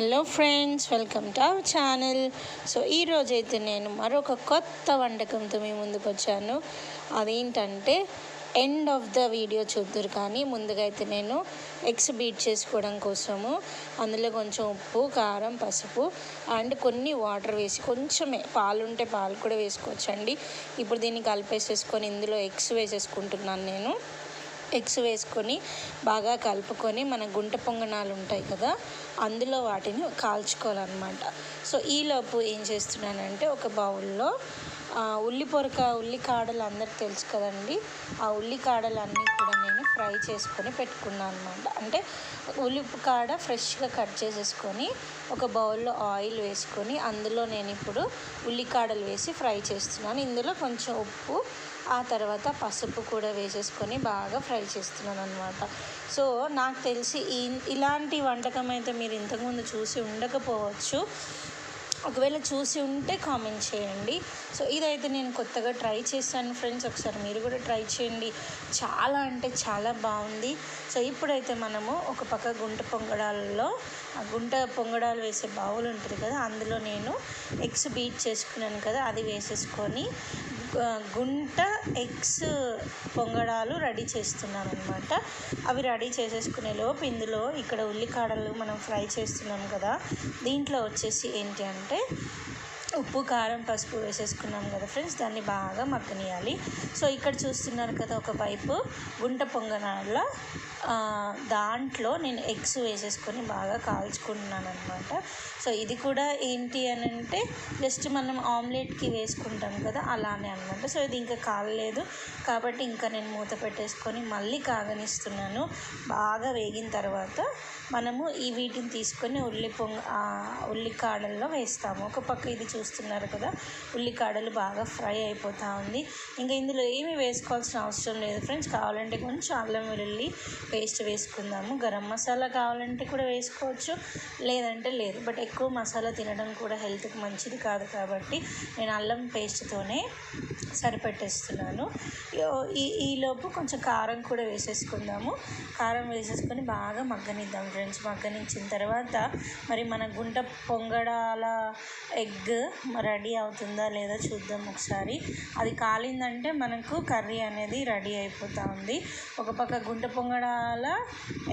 Hello friends welcome to our channel. So ఈరోజు అయితే నేను మరొక కొత్త వంటకంతో మీ ముందుకు వచ్చాను. అదేంటంటే ఎండ్ ఆఫ్ ద వీడియో చూద్దరు కానీ ముందుగా అయితే నేను ఎగ్స్ బీట్ చేసుకోవడం కోసము అందులో కొంచెం ఉప్పు కారం పసుపు అండ్ కొన్ని వాటర్ వేసి కొంచెమే పాలు ఉంటే పాలు కూడా వేసుకోవచ్చండి. ఇప్పుడు దీన్ని కలిపేసేసుకొని ఇందులో ఎగ్స్ వేసేసుకుంటున్నాను నేను. ఎగ్స్ వేసుకొని బాగా కలుపుకొని మన గుంట పొంగనాలు ఉంటాయి కదా అందులో వాటిని కాల్చుకోవాలన్నమాట. సో ఈలోపు ఏం చేస్తున్నానంటే ఒక బౌల్లో ఉల్లి పొరక ఉల్లి కాడలు అందరికి తెలుసు కదండి. ఆ ఉల్లి కాడలన్నీ కూడా నేను ఫ్రై చేసుకొని పెట్టుకున్నాను అనమాట అంటే ఉల్లి కాడ ఫ్రెష్గా కట్ చేసేసుకొని ఒక బౌల్లో ఆయిల్ వేసుకొని అందులో నేను ఇప్పుడు ఉల్లికాడలు వేసి ఫ్రై చేస్తున్నాను. ఇందులో కొంచెం ఉప్పు ఆ తర్వాత పసుపు కూడా వేసేసుకొని బాగా ఫ్రై చేస్తున్నాను అనమాట సో నాకు తెలిసి ఈ ఇలాంటి వంటకం అయితే మీరు ఇంతకుముందు చూసి ఉండకపోవచ్చు. ఒకవేళ చూసి ఉంటే కామెంట్ చేయండి. సో ఇదైతే నేను కొత్తగా ట్రై చేశాను ఫ్రెండ్స్. ఒకసారి మీరు కూడా ట్రై చేయండి. చాలా అంటే చాలా బాగుంది. సో ఇప్పుడైతే మనము ఒక పక్క గుంట పొంగడాలలో ఆ గుంట పొంగడాలు వేసే బౌల్ ఉంటుంది కదా అందులో నేను ఎగ్స్ బీట్ చేసుకున్నాను కదా అది వేసేసుకొని గుంట ఎగ్స్ పొంగడాలు రెడీ చేస్తున్నాను అనమాట అవి రెడీ చేసేసుకునే లోపు ఇందులో ఇక్కడ ఉల్లికాడలు మనం ఫ్రై చేస్తున్నాం కదా దీంట్లో వచ్చేసి ఏంటి అంటే ఉప్పు కారం పసుపు వేసేసుకున్నాం కదా ఫ్రెండ్స్ దాన్ని బాగా మగ్గనియాలి. సో ఇక్కడ చూస్తున్నారు కదా ఒక వైపు గుంట పొంగనాల దాంట్లో నేను ఎగ్స్ వేసేసుకొని బాగా కాల్చుకుంటున్నాను అనమాట సో ఇది కూడా ఏంటి అని అంటే జస్ట్ మనం ఆమ్లెట్కి వేసుకుంటాం కదా అలానే అనమాట సో ఇది ఇంకా కాలలేదు. కాబట్టి ఇంకా నేను మూత పెట్టేసుకొని మళ్ళీ కాగనిస్తున్నాను. బాగా వేగిన తర్వాత మనము ఈ వీటిని తీసుకొని ఉల్లి పొంగ ఉల్లికాడల్లో వేస్తాము. ఒక పక్క ఇది చూ చూస్తున్నారు కదా. ఉల్లికాడలు బాగా ఫ్రై అయిపోతూ ఉంది. ఇంకా ఇందులో ఏమీ వేసుకోవాల్సిన అవసరం లేదు ఫ్రెండ్స్. కావాలంటే కొంచెం అల్లం వెల్లుల్లి పేస్ట్ వేసుకుందాము. గరం మసాలా కావాలంటే కూడా వేసుకోవచ్చు. లేదంటే లేదు. బట్ ఎక్కువ మసాలా తినడం కూడా హెల్త్కి మంచిది కాదు కాబట్టి నేను అల్లం పేస్ట్తోనే సరిపెట్టేస్తున్నాను. ఈ ఈలోపు కొంచెం కారం కూడా వేసేసుకుందాము. కారం వేసేసుకొని బాగా మగ్గనిద్దాం ఫ్రెండ్స్. మగ్గనిచ్చిన తర్వాత మరి మన గుంట పొంగడాల ఎగ్ రెడీ అవుతుందా లేదా చూద్దాం ఒకసారి. అది కాలిందంటే మనకు కర్రీ అనేది రెడీ అయిపోతూ ఉంది. ఒక పక్క గుంట పొంగడాల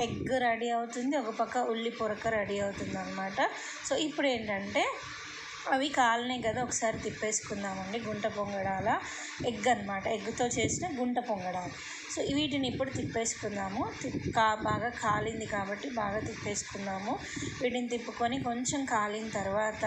ఎగ్ రెడీ అవుతుంది ఒక పక్క ఉల్లి పొరక రెడీ అవుతుంది అనమాట సో ఇప్పుడు ఏంటంటే అవి కాలనే కదా ఒకసారి తిప్పేసుకుందామండి. గుంట పొంగడాల ఎగ్ అనమాట ఎగ్తో చేసిన గుంట పొంగడాలు. సో వీటిని ఇప్పుడు తిప్పేసుకుందాము. తిప్ప కా బాగా కాలింది కాబట్టి బాగా తిప్పేసుకుందాము. వీటిని తిప్పుకొని కొంచెం కాలిన తర్వాత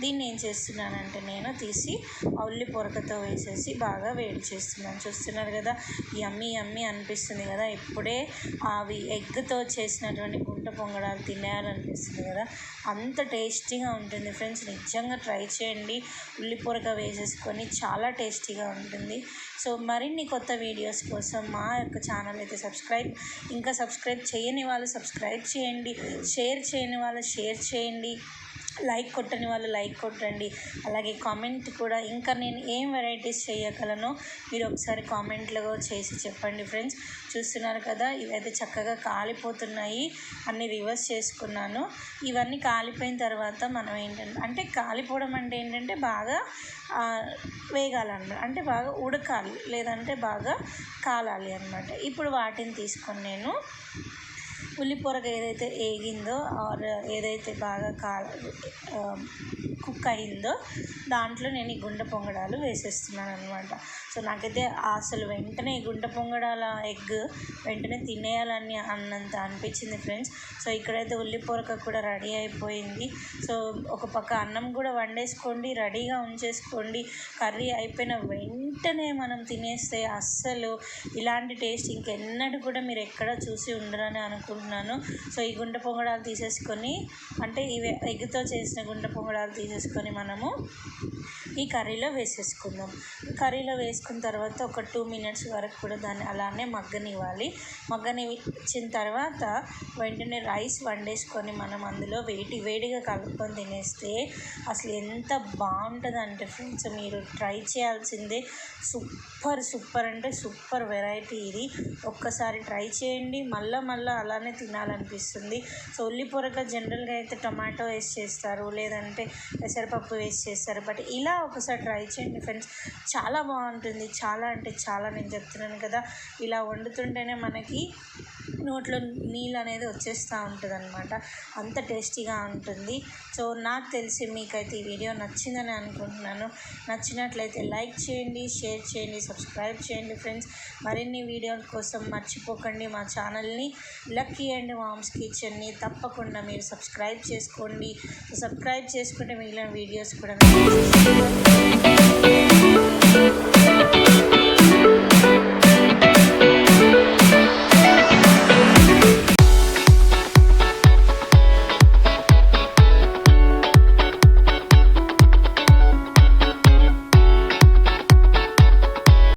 దీన్ని ఏం చేస్తున్నానంటే నేను తీసి ఆ ఉల్లి పొరకతో వేసేసి బాగా వేడి చేస్తున్నాను. చూస్తున్నారు కదా యమ్మీ యమ్మీ అనిపిస్తుంది కదా. ఇప్పుడే అవి ఎగ్తో చేసినటువంటి గుంట పొంగడాలు తినేయాలనిపిస్తుంది కదా. అంత టేస్టీగా ఉంటుంది ఫ్రెండ్స్. నిజంగా ట్రై చేయండి. ఉల్లి పొరక వేసేసుకొని చాలా టేస్టీగా ఉంటుంది. సో మరిన్ని కొత్త వీడియోస్ కోసం మా యొక్క ఛానల్ అయితే సబ్స్క్రైబ్ ఇంకా సబ్స్క్రైబ్ చేయని వాళ్ళు సబ్స్క్రైబ్ చేయండి షేర్ చేయని వాళ్ళు షేర్ చేయండి. లైక్ కొట్టని వాళ్ళు లైక్ కొట్టండి. అలాగే కామెంట్ కూడా ఇంకా నేను ఏం వెరైటీస్ చేయగలను మీరు ఒకసారి కామెంట్లో చేసి చెప్పండి ఫ్రెండ్స్. చూస్తున్నారు కదా ఇవైతే చక్కగా కాలిపోతున్నాయి. అన్ని రివర్స్ చేసుకున్నాను. ఇవన్నీ కాలిపోయిన తర్వాత మనం ఏంటంటే అంటే కాలిపోవడం అంటే ఏంటంటే బాగా వేగాలన్నమాట. అంటే బాగా ఉడకాలి లేదంటే బాగా కాలాలి అనమాట ఇప్పుడు వాటిని తీసుకొని నేను ఉల్లి పొరక ఏదైతే ఏగిందో ఆర్ ఏదైతే బాగా కా కుక్ అయిందో దాంట్లో నేను ఈ గుండె పొంగడాలు వేసేస్తున్నాను అనమాట సో నాకైతే అసలు వెంటనే ఈ గుండె పొంగడాల ఎగ్ వెంటనే తినేయాలని అన్నంత అనిపించింది ఫ్రెండ్స్. సో ఇక్కడైతే ఉల్లి పొరక కూడా రెడీ అయిపోయింది. సో ఒక పక్క అన్నం కూడా వండేసుకోండి రెడీగా ఉంచేసుకోండి. కర్రీ అయిపోయిన వెంటనే మనం తినేస్తే అస్సలు ఇలాంటి టేస్ట్ ఇంకెన్నడూ కూడా మీరు ఎక్కడ చూసి ఉండరని అనుకుంటున్నాను. సో ఈ గుండె పొంగడాలు తీసేసుకొని అంటే ఇవి ఎగ్తో చేసిన గుండె పొంగడాలు తీసేసుకొని మనము ఈ కర్రీలో వేసేసుకుందాం. కర్రీలో వేసుకున్న తర్వాత ఒక టూ మినిట్స్ వరకు కూడా దాన్ని అలానే మగ్గనివ్వాలి. మగ్గనిచ్చిన తర్వాత వెంటనే రైస్ వండేసుకొని మనం అందులో వేడి వేడిగా కలుపుకొని తినేస్తే అసలు ఎంత బాగుంటుంది అంటే ఫ్రెండ్స్ మీరు ట్రై చేయాల్సిందే. సూపర్ సూపర్ అంటే సూపర్ వెరైటీ ఇది. ఒక్కసారి ట్రై చేయండి. మళ్ళీ మళ్ళీ అలానే తినాలనిపిస్తుంది. సో ఉల్లి పొరక జనరల్గా అయితే టమాటో వేసి చేస్తారు లేదంటే పెసరపప్పు వేసి చేస్తారు. బట్ ఇలా ఒకసారి ట్రై చేయండి ఫ్రెండ్స్. చాలా బాగుంటుంది. చాలా అంటే చాలా నేను చెప్తున్నాను కదా. ఇలా వండుతుంటేనే మనకి నోట్లో నీళ్ళు అనేది వచ్చేస్తూ ఉంటుంది అనమాట అంత టేస్టీగా ఉంటుంది. సో నాకు తెలిసి మీకైతే ఈ వీడియో నచ్చిందని అనుకుంటున్నాను. నచ్చినట్లయితే లైక్ చేయండి షేర్ చేయండి సబ్స్క్రైబ్ చేయండి ఫ్రెండ్స్ మరిన్ని వీడియోల కోసం మర్చిపోకండి మా ఛానల్ని లక్కీ అండ్ మామ్స్ కిచెన్ని తప్పకుండా మీరు సబ్స్క్రైబ్ చేసుకోండి. సబ్స్క్రైబ్ చేసుకుంటే మిగిలిన వీడియోస్ కూడా